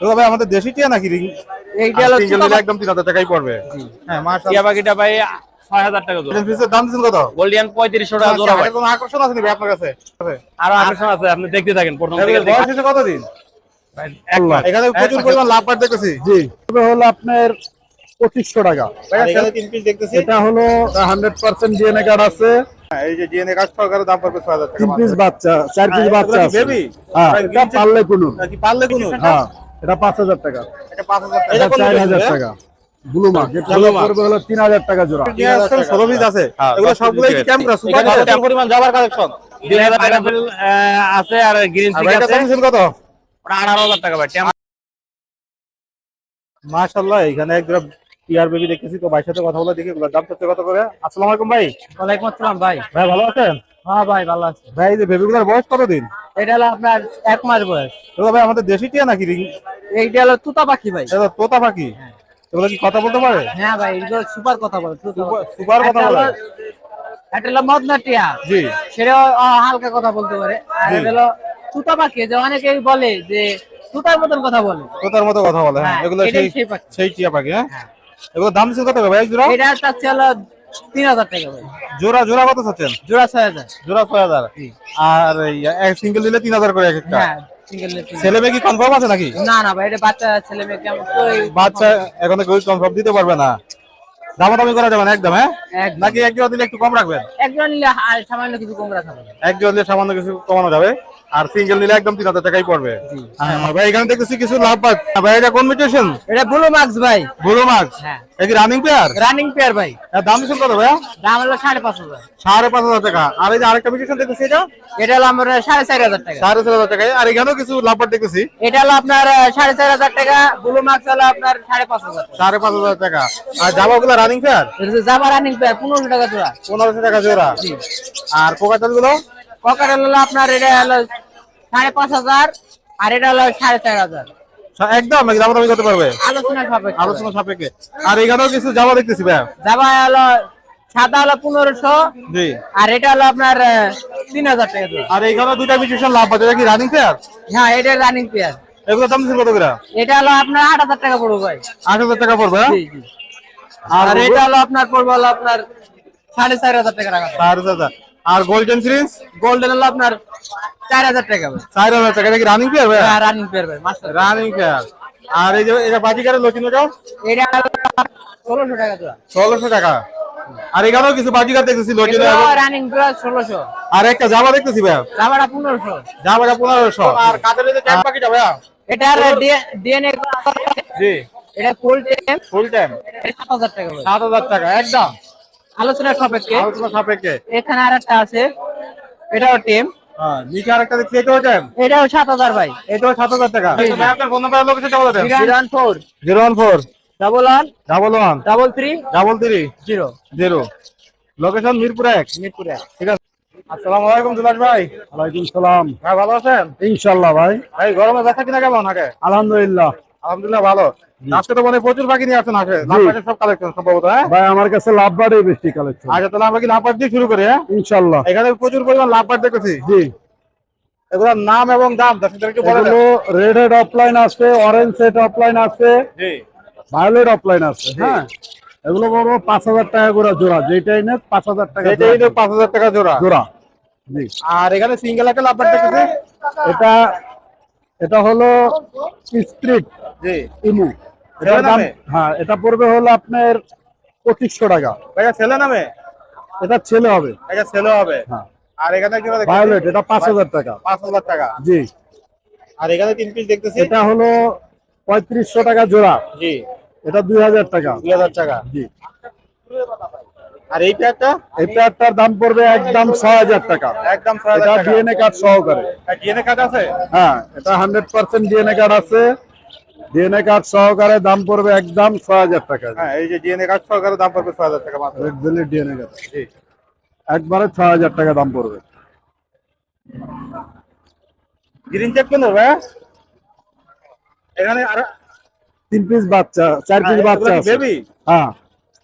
ভাই আমাদের দেশি টিয়া নাকি? রিং এইটা হলো সিঙ্গেল নিলে একদম তিন হাজার টাকাই পড়বে। হ্যাঁ মাশাআল্লাহ। টিয়া পাখিটা ভাই টাকা জোড়া। পিসের দাম দিচ্ছেন কত? গোল্ডিয়ান পঁয়ত্রিশশো টাকা জোড়া ভাই। হাটে আকর্ষণ আছে নাকি আপনার কাছে? আরও আকর্ষণ আছে আপনি দেখতে থাকেন প্রথম থেকে বয়স হয়েছে কতদিন? এক এখানে প্রচুর পরিমাণ লাভ পাট দেখতেছি। জি। তবে হলো আপনার পঁচিশশো টাকা। এটা হলো হান্ড্রেড পার্সেন্ট ডিএনএ কার্ড আছে। হ্যাঁ, এই যে সরকারের দাম পড়বে ছয় হাজার টাকা তিন পিস বাচ্চা চার পিস হ্যাঁ, বাচ্চা আছে। হ্যাঁ পারলে কোনো পারলে কোনো হ্যাঁ। এটা পাঁচ হাজার টাকা। এটা চার হাজার টাকা। Blue mark. এটা পড়বে হলো তিন হাজার টাকা জোড়া। ষোলো পিস আছে। এগুলো সবগুলোই বিক্রি ক্যামেরা সুপার এখানে ভালো একটা- পরিমাণ যাবার কালেকশন দুই হাজার পাইনাপেল আছে আর গ্রিন কত? আঠারো হাজার টাকা ভাই মাশাআল্লাহ এখানে এক জোড়া টিয়ার বেবি দেখতেছি। তো ভাইয়ের সাথে কথা বলে দেখি দাম কত করে? আসসালামু আলাইকুম ভাই। ওয়ালাইকুম আসসালাম ভাই। ভাই ভালো আছেন? হ্যাঁ ভাই ভালো আছে। ভাই এই যে বেবিগুলোর বয়স কতদিন? এটা হলো আপনার এক মাস বয়স। এগুলো ভাই আমাদের দেশি টিয়া নাকি? রিং এইটা হলো তুতা পাখি ভাই। এটা তোতা পাখি? এগুলো কি কথা বলতে পারে? হ্যাঁ ভাই এগুলো সুপার কথা বলে সুপার কথা একটা বলে। হলো- মদনা টিয়া। জি। আহ, হালকা কথা বলতে পারে। আর এটা হলো তুতা পাখি যে অনেকেই বলে যে তুতার মতন কথা বলে। তোতার মতো কথা বলে হ্যাঁ। হ্যাঁ, এগুলো সেই সেই টিয়া পাখি হ্যাঁ। হ্যাঁ। এগুলো দাম কত ভাই জোড়া? এটা চাচ্ছে হলো তিন হাজার টাকা ভাই। জোড়া জোড়া কত চাচ্ছেন? জোড়া ছয় হাজার। জোড়া ছয় হাজার। আর সিঙ্গেল দিলে তিন হাজার করে এক একটা। হ্যাঁ ছেলে মেয়ে কি কনফার্ম আছে নাকি? না না ভাই এটা বাচ্চা ছেলে মেয়ে কেমন বাচ্চা এখন কেউ কনফার্ম দিতে পারবে না। দামাদামি করা যাবে না একদম হ্যাঁ? নাকি এক জোড়া দিলে একটু কম রাখবেন? একজন নিলে সামান্য কিছু কম রাখা যাবে। এক জোড়া দিলে সামান্য কিছু কমানো যাবে। আর সিঙ্গেল নিলে একদম তিন হাজার টাকাই পড়বে। হ্যাঁ, ভাই এখানে দেখতেছি কিছু লাভ পাচ্ছ ভাই এটা কোন মিউটেশন এটা ব্লু মার্কস ভাই। মাছ হ্যাঁ। এটা কি রানিং পেয়ার রানিং পেয়ার ভাই। দাম দিচ্ছেন কত ভাইয়া? দাম হলো সাড়ে পাঁচ হাজার। সাড়ে পাঁচ হাজার টাকা। আর এই যে আরেকটা মিউটেশন দেখতেছি এটা? এটা হলো আমার সাড়ে চার হাজার টাকা। সাড়ে চার হাজার টাকায়। আর এখানেও কিছু লাভ পাট দেখতেছি। এটা হলো আপনার সাড়ে চার হাজার টাকা। ব্লু মার্কস হলো আপনার সাড়ে পাঁচ হাজার টাকা। সাড়ে পাঁচ হাজার টাকা। আর জামাগুলো রানিং পেয়ার জামা রানিং পেয়ার পনেরোশো টাকা জোড়া। পনেরোশো টাকা জোড়া। আর কোকাটালগুলো? ককার হলো আপনার এটা হলো সাড়ে পাঁচ হাজার আর এটা হলো সাড়ে চার হাজার। একদম দামাদামি করতে পারবে। আলোচনা সাপেক্ষে। আলোচনা সাপেক্ষে। আর এখানেও কিছু জামা দেখতেছি ভাই জামা হলো সাদা হলো পনেরোশো জি। আর এটা হলো আপনার তিন হাজার টাকা আর এইখানে দুইটা মিউটেশন লাভ এটা কি রানিং পেয়ার হ্যাঁ এটা রানিং পেয়ার এগুলো দাম কত করে? এটা হলো আপনার আট হাজার টাকা পড়বে ভাই। আট হাজার টাকা পড়বে হ্যাঁ? আর এটা হলো আপনার পড়বে হলো আপনার সাড়ে চার হাজার টাকা রাখা। চার হাজার। আর গোল্ডেন সিরিজ গোল্ডেন হলো আপনার চার হাজার টাকা ভাই। চার হাজার টাকা। এটা কি রানিং পেয়ার ভাই? রানিং পেয়ার ভাই মাস্টার রানিং পেয়ার আর এই যে এটা বাজিকারের লক্ষ্মী যাও এটা হলো ষোলোশো টাকা জোড়া ষোলোশো টাকা। আর এখানেও কিছু বাজিকার দেখতেছি লক্ষ্মী রানিং জোড়া ষোলোশো। আর একটা জামা দেখতেছি ভাই জামাটা পনেরোশো। জামাটা পনেরোশো। আর কাদের যে ট্যাগ পাখিটা ভাইয়া এটা ডিএনএ জি। এটা কোল্ড টেম ফুল টাইম সাত হাজার টাকা ভাই। সাত হাজার টাকা একদম। আলোচনা সাপেক্ষে। আলোচনা সাপেক্ষে। এখানে আর একটা আছে। এটাও টেম হ্যাঁ নিচে আরেকটা দেখছি এটাও টাইম এটাও সাত হাজার ভাই। এটাও সাত হাজার টাকা। জি, জি। ভাই, আপনার ফোন নাম্বার লোকেশনটা বলে দেন। Zero four zero one four double one double one double three double three zero zero location Mirpur এক। মিরপুরে ঠিক আছে। আসসালামু আলাইকুম দুলাস ভাই। ওয়ালাইকুম সালাম। ভাই ভালো আছেন? ইনশাল্লাহ ভাই। ভাই গরমে ব্যথা কিনা কেমন আগে? আলহামদুলিল্লাহ। আলহামদুলিল্লাহ ভালো। আজকে তো মানে প্রচুর পাখি নিয়ে আসছেন আসে লাভ সব কালেকশন সম্ভবত হ্যাঁ? ভাই আমার কাছে বেশি কালেকশন আচ্ছা তাহলে আমরা কি লাভ দিয়ে শুরু করি হ্যাঁ? এখানে প্রচুর পরিমাণ জি। এগুলোর নাম এবং দাম দর্শকদের বলে এগুলো রেড হেড অফলাইন আছে অরেঞ্জ হেড অফলাইন আছে জি। ভায়োলেট অফলাইন আছে হ্যাঁ? এগুলো বড় পাঁচ হাজার টাকা করে জোড়া যেটাই নেই পাঁচ হাজার টাকা এটাই পাঁচ হাজার টাকা জোড়া। জোড়া জি। আর এখানে সিঙ্গেল একটা লাভ পাট দেখেছি এটা এটা হলো স্প্রিট জি। ইমু এটার দাম হ্যাঁ এটা পড়বে হলো আপনার পঁচিশশো টাকা। ভাইয়া ছেলে নামে? এটা ছেলে হবে। এটা ছেলে হবে? হ্যাঁ। আর এখানে কি ভায়োলেট এটা পাঁচ হাজার টাকা। পাঁচ হাজার টাকা। জি। আর এখানে তিন পিস দেখতেছি? এটা হলো পঁয়ত্রিশশো টাকা জোড়া। জি। এটা দুই হাজার টাকা। দুই হাজার টাকা। জি। আর এই প্যাকটা এই পেয়ারটার দাম পড়বে একদম ছয় হাজার টাকা। একদম ছয় এটা হাজার ডিএনএ কার্ড সহকারে। ডিএনএ কার্ড আছে? হ্যাঁ এটা হান্ড্রেড পার্সেন্ট ডিএনএ কার্ড আছে। ডিএনএ কার্ড সহকারে দাম পড়বে একদম ছয় হাজার টাকা। হ্যাঁ এই যে ডিএনএ কার্ড সরকারের দাম পড়বে ছয় হাজার টাকা মাত্র। ডিএনএ কার্ড একবারে ছয় হাজার টাকা দাম পড়বে। গ্রিন চেক কেন ভাই এখানে আর তিন পিস বাচ্চা চার পিস বাচ্চা আছে। বেবি হ্যাঁ।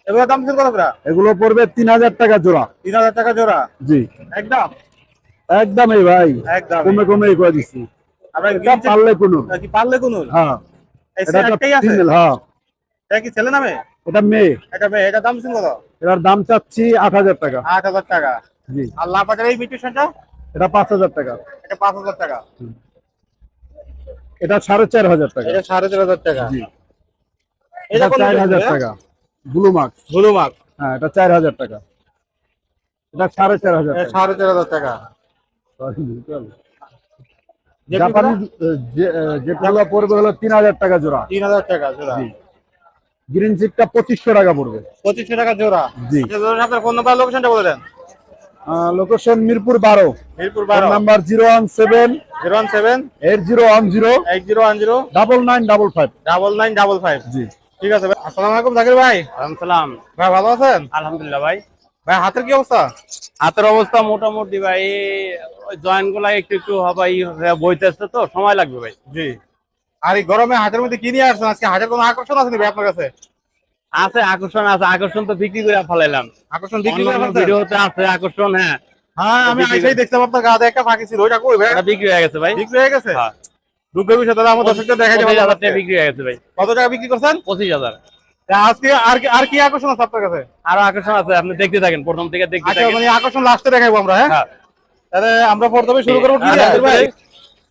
এগুলো দাম কত করে? এগুলো পড়বে তিন হাজার টাকা জোড়া। তিন হাজার টাকা জোড়া? জি। একদম? একদমই ভাই। একদম কমে কমে করে দিচ্ছি। আমরা পারলে কোনো কি পারলে কোন হ্যাঁ। এই এটা একটা একটাই আছে? ফিমেল হ্যাঁ। এটা কি ছেলে নামে? এটা মেয়ে। এটা মেয়ে এটা দাম ছিল কত এটার দাম চাচ্ছি আট হাজার টাকা। আট হাজার টাকা। জি। আর লাপাটার এই মিউটেশনটা এটা পাঁচ হাজার টাকা। এটা পাঁচ হাজার টাকা। এটা সাড়ে চার হাজার টাকা। এটা সাড়ে চার হাজার টাকা। জি। এটা এটা চার হাজার টাকা। ব্লু মার্কস ব্লু মার্ক হ্যাঁ এটা চার হাজার টাকা। এটা সাড়ে চার হাজার টাকা। সাড়ে চার হাজার টাকা। Sorry, বুঝতে যে জাপানি যেগুলো পড়বে হলো তিন হাজার টাকা জোড়া। তিন হাজার টাকা জোড়া। জি। গ্রিন চিকটা পঁচিশশো টাকা পড়বে। পঁচিশশো টাকা জোড়া। জি। এটা আপনার ফোন নাম্বার লোকেশনটা বলে দেন। লোকেশন মিরপুর বারো। মিরপুর বারো। Number zero one seven zero one seven eight zero one zero eight zero one zero double nine double five. Double nine double five. জি। ঠিক আছে ভাই। আসসালামু আলাইকুম জাকির ভাই। সালাম। ভাই ভালো আছেন? আলহামদুলিল্লাহ ভাই। ভাই হাতের কি অবস্থা? হাতের অবস্থা মোটামুটি ভাই ওই জয়েন্টগুলা একটু একটু হবাই বইতেছে তো সময় লাগবে ভাই। জি। আর এই গরমে হাতের মধ্যে কি নিয়ে আসছেন? আজকে হাটের কোনো আকর্ষণ আছে নাকি আপনার কাছে? আছে আকর্ষণ আছে আকর্ষণ তো বিক্রি করে ফেলাইলাম। আকর্ষণ বিক্রি করে? ভিডিওতে আছে আকর্ষণ হ্যাঁ। হ্যাঁ আমি আইসাই দেখলাম আপনার গাদে একটা ফাঁকি ছিল ওইটা কই ভাই? বিক্রি হয়ে গেছে ভাই। বিক্রি হয়ে গেছে? হ্যাঁ। দুঃখ বিষয় তাহলে আমার দর্শকদের হাজার যাবে বিক্রি হয়ে গেছে ভাই। কত টাকা বিক্রি করছেন? পঁচিশ হাজার। আজকে আর কি আর কি আকর্ষণ আছে আপনার কাছে? আরও আকর্ষণ আছে আপনি দেখতে থাকেন প্রথম থেকে দেখতে আচ্ছা থাকেন। মানে আকর্ষণ লাস্টে দেখাবো আমরা হ্যাঁ? হ্যাঁ। তাহলে আমরা প্রথমে শুরু করব কি ভাই? ভাই।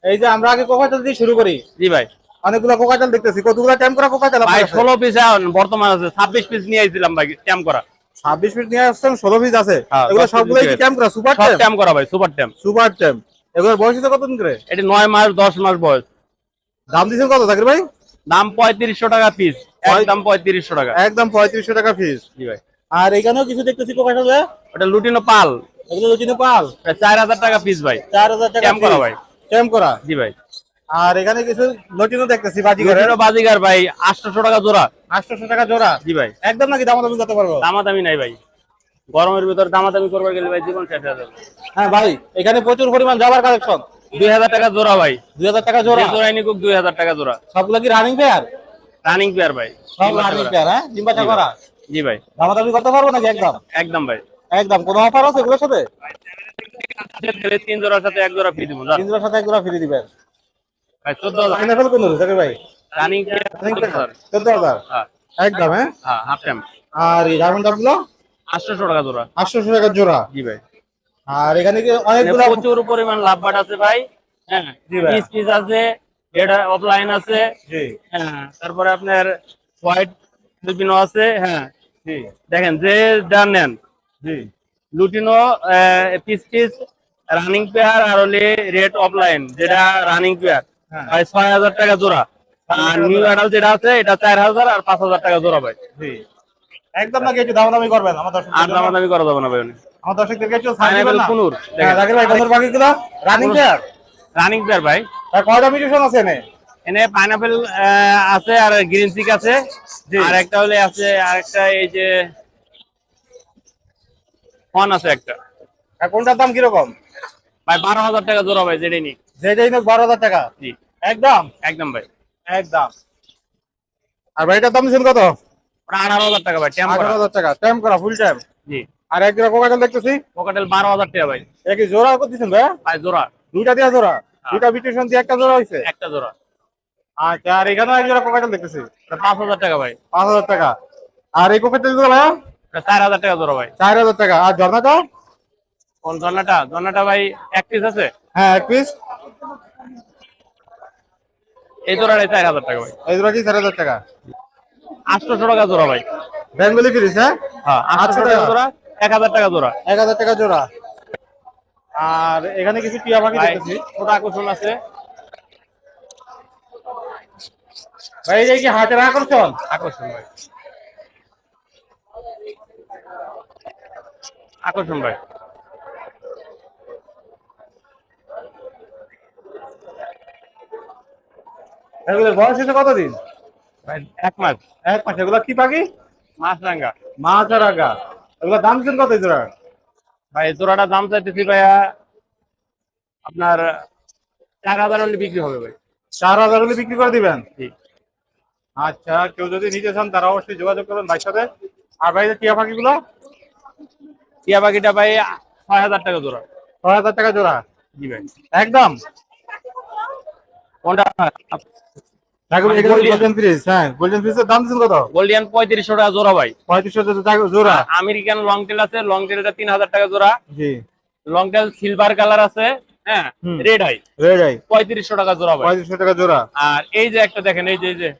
এই যে আমরা আগে কোকাচাল দিয়ে শুরু করি। জি ভাই। অনেকগুলো কোকাচাল দেখতেছি। কতগুলো টাইম করা কোকাচাল ভাই পিস বর্তমান আছে ছাব্বিশ পিস নিয়ে আইছিলাম ভাই করা। ছাব্বিশ ফিট নিয়ে আসছেন ষোলো পিস আছে। হ্যাঁ, এগুলো কি করা? সুপার করা ভাই সুপার ট্যাম্প সুপার ট্যাম্প এগুলোর বয়স কতদিন করে? এটি নয় মাস দশ মাস বয়স। দাম দিচ্ছেন কত জাকির ভাই? দাম পঁয়ত্রিশশো টাকা পিস একদম পঁয়ত্রিশশো টাকা। একদম পঁয়ত্রিশশো টাকা ফিস জি ভাই। আর এখানেও কিছু দেখতেছি কোকাচাল ওটা লুটিনো পাল। এগুলো লুচিনি পাল? চার হাজার টাকা পিস ভাই। চার হাজার টাকা ক্যাম্প করা ভাই। ক্যাম্প করা? জি ভাই। আর এখানে কিছু লটিনও দেখতেছি বাজি করে লুটিনো বাজিগার ভাই আটশোশো টাকা জোড়া। আটশোশো টাকা জোড়া? জি ভাই। একদম নাকি দাম দামি করতে পারব? দামাদামি নাই ভাই। গরমের ভিতর দামাদামি করবার গেলে ভাই জীবন শেষ হয়ে যাবে। হ্যাঁ ভাই এখানে প্রচুর পরিমাণ যাবার কালেকশন দুই হাজার টাকা জোড়া ভাই। দুই হাজার টাকা জোড়া? জোড়াই নিকুক দুই হাজার টাকা জোড়া। সবগুলো কি রানিং পেয়ার রানিং পেয়ার ভাই। সব রানিং পেয়ার হ্যাঁ? ডিম বাচ্চা করা? জি ভাই। করতে পারব নাকি একদম? একদম ভাই। একদম। কোনো অফার আছে এগুলোর সাথে? তিন জোড়ার সাথে এক জোড়া ফ্রি দিব জান। তিনজোর সাথে এক জোড়া ফ্রি দিবেন। ভাই চোদ্দ হাজার। পাইনাপেল কোন ধরে জাকির ভাই। রানিং চোদ্দ হাজার। হ্যাঁ। একদম হ্যাঁ? হ্যাঁ হাফ টাইম আর এই ডায়মন্ড ডাবগুলো আটশোশো টাকা জোড়া। আটশোশো টাকা জোড়া। জি ভাই। আর এখানে কি অনেকগুলো প্রচুর পরিমাণ লাভ বাট আছে ভাই। হ্যাঁ পিস পিস আছে এটা অফলাইন আছে। জি। হ্যাঁ তারপরে আপনার হোয়াইট লুটিনো আছে হ্যাঁ। জি। দেখেন যে যা নেন। জি। Lutino piece piece running pair আর হলে রেড অফলাইন যেটা রানিং পেয়ার হ্যাঁ। ভাই ছয় হাজার টাকা জোড়া। আর নিউ অ্যাডাল যেটা আছে এটা চার হাজার আর পাঁচ হাজার টাকা জোড়া ভাই। জি। একদম নাকি একটু দামাদামি করবেন? আমার দর্শক আর দামাদামি করা যাবে না ভাই আমার দর্শকদেরকে একটু ছাড় দিবেন না। কুনুর হ্যাঁ, ভাই কোনোর বাকিগুলো রানিং পেয়ার রানিং পেয়ার ভাই। আর কয়টা মিউটেশন আছে এনে? এনে পাইনাপেল আছে আর গ্রিন চিক আছে। আর একটা হলে আছে আর একটা এই যে ফন আছে একটা। কোনটার দাম কীরকম? ভাই বারো হাজার টাকা জোড়া ভাই যেটাই নোক। বারো হাজার টাকা? জি। একদম? একদম ভাই। একদম। আর ভাইটার দাম ছিল কত? আঠারো হাজার টাকা ভাই আঠারো হাজার টাকা টাইম করা ফুল টাইম জি। আর এক জোড়া কোকাটেল দেখতেছি। পকেটেল বারো হাজার টাকা ভাই। একই জোড়া কত দিচ্ছেন ভাই ভাই জোড়া। দুইটা দিয়া জোড়া। দুইটা মিউটেশন দিয়ে একটা জোড়া হয়েছে? একটা জোড়া। আচ্ছা আর এখানে এক জোড়া কোকাটেল দেখতেছি। পাঁচ হাজার টাকা ভাই। পাঁচ হাজার টাকা। আর এই কোকাটেলগুলো ভাই চার হাজার টাকা জোড়া ভাই। চার হাজার টাকা। আর ঝর্ণাটা? কোন জন্নাটা জন্নাটা ভাই এক পিস আছে? হ্যাঁ এক পিস এই জোড়াটাই চার হাজার টাকা ভাই। এই জোড়াটি চার হাজার টাকা? আটশোশো টাকা জোড়া ভাই। বেঙ্গলি ফিরিস হ্যাঁ? হ্যাঁ আটশো টাকা। জোড়া। এক হাজার টাকা জোড়া। এক হাজার টাকা জোড়া। আর এখানে কিছু টিয়া পাখি দেখতেছি। ওটা আকর্ষণ আছে। ভাই এই কি হাতের আকর্ষণ? আকর্ষণ ভাই। আকর্ষণ ভাই। এগুলো বয়স হচ্ছে কতদিন? ভাই এক মাস। এক মাস। এগুলো কি পাখি? মাছ রাঙ্গা মাছ আর আগা এগুলো দাম দিন কত জোড়া? ভাই জোড়াটা দাম চাইতেছি ভাইয়া আপনার চার হাজার হলে বিক্রি হবে ভাই। চার হাজার হলে বিক্রি করে দিবেন? আচ্ছা কেউ যদি নিতে চান তারা অবশ্যই যোগাযোগ করবেন ভাইয়ের সাথে। আর ভাই টিয়া পাখিগুলো? টিয়া পাখিটা ভাই ছয় হাজার টাকা জোড়া। ছয় হাজার টাকা জোড়া? জি ভাই। একদম? কোনটা আমেরিকান লং টেল আছে লং টেলটা তিন হাজার টাকা জোড়া। জি। লং টেল সিলভার কালার আছে হ্যাঁ রেড আই রেড আই পঁয়ত্রিশশো টাকা জোড়া পঁয়ত্রিশশো টাকা জোড়া। আর এই যে একটা দেখেন এই যে এই যে।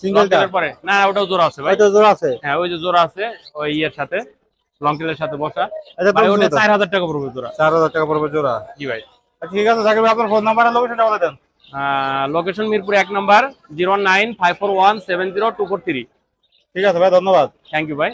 সিঙ্গেলটা পরে। না ওটাও জোড়া আছে ভাই। জোড়া আছে? হ্যাঁ ওই যে জোড়া আছে ওই ইয়ের সাথে লং টেলের সাথে বসা। আচ্ছা ভাই ওটা চার হাজার টাকা পড়বে জোড়া। চার হাজার টাকা পড়বে জোড়া। জি ভাই। আচ্ছা, ঠিক আছে জাকির ভাই আপনার ফোন নাম্বার আর লোকেশনটা বলে দেন। লোকেশন মিরপুর এক number zero nine five four one seven zero two four three ঠিক আছে ভাই ধন্যবাদ। থ্যাংক ইউ ভাই